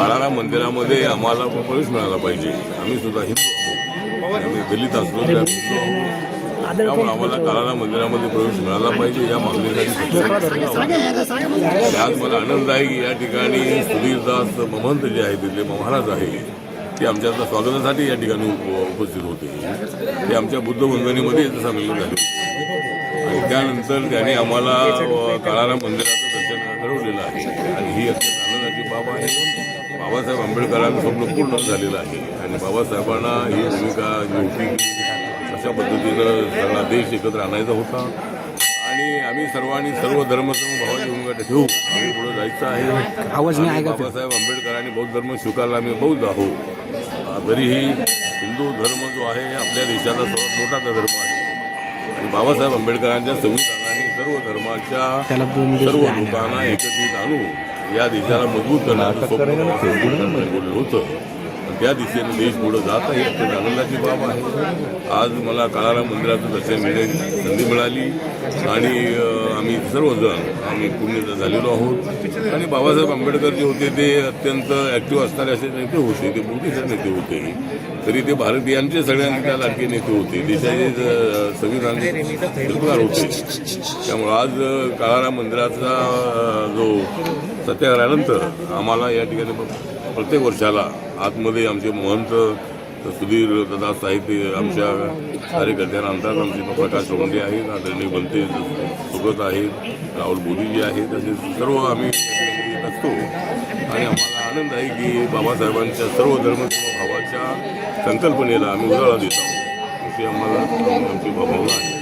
काळाराम मंदिरामध्ये आम्हाला प्रवेश मिळाला पाहिजे. आम्ही सुद्धा हिंदू आहोत. आम्ही दलित असलो त्यामुळे आम्हाला काळाराम मंदिरामध्ये प्रवेश मिळाला पाहिजे या मागणीसाठी आणि आज मला आनंद आहे की या ठिकाणी सुधीरदास महंत जे आहे तिथले महाराज आहे ते आमच्या आता स्वागतासाठी या ठिकाणी उप- उपस्थित होते. ते आमच्या बुद्ध वंदनीमध्ये इथं झाले आणि त्यानंतर त्याने आम्हाला काळाराम मंदिराचं दर्शन घडवलेलं आहे. आणि ही अत्यंत आनंदाची बाब आहे. बाबासाहेब आंबेडकरांचं स्वप्न पूर्ण झालेलं आहे. आणि बाबासाहेबांना ही भूमिका होती की अशा पद्धतीनं सगळा देश एकत्र आणायचा होता. आणि आम्ही सर्वांनी सर्व धर्म भावाची भूमिका ठेवू आम्ही पुढे जायचं आहे. आणि. बाबासाहेब आंबेडकरांनी बौद्ध धर्म स्वीकारला आम्ही बौद्ध आहोत. तरीही हिंदू धर्म जो आहे आपल्या देशाचा सर्वात मोठा धर्म आहे. आणि बाबासाहेब आंबेडकरांच्या संविधानाने सर्व धर्माच्या सर्व. लोकांना एकत्रित आणून या देशाला मजबूत करण्याचं स्वप्न होतं. त्या दिशेने देश पुढे जात आहे. अत्यंत आनंदाची बाब आहे. आज मला काळाराम मंदिराचं दर्शन घेण्याची संधी मिळाली. आणि आम्ही सर्वजण आम्ही पुण्य झालेलो आहोत. आणि बाबासाहेब आंबेडकर जे होते ते अत्यंत ॲक्टिव्ह असणारे असे नेते होते. ते मोठे नेते होते. तरी ते भारतीयांचे सगळ्यांच्या लाडके नेते होते. देशाचे अ, संविधानाचे होते. त्यामुळे आज काळाराम मंदिराचा जो सत्याग्रहानंतर आम्हाला या ठिकाणी प्रत्येक वर्षाला आतमध्ये आमचे महंत सुधीर दादा साहित्य आमच्या कार्यकर्त्यांना आणतात आमचे प्रकाश सोंडे आहेत आदरणीय बनते सुगत आहेत राहुल मोदीजी आहेत असे सर्व आम्ही असतो. आणि आम्हाला आनंद आहे की बाबासाहेबांच्या सर्व धर्म भावाच्या संकल्पनेला आम्ही उजाळा देतो आहोत. आम्हाला आमची भावना आहे.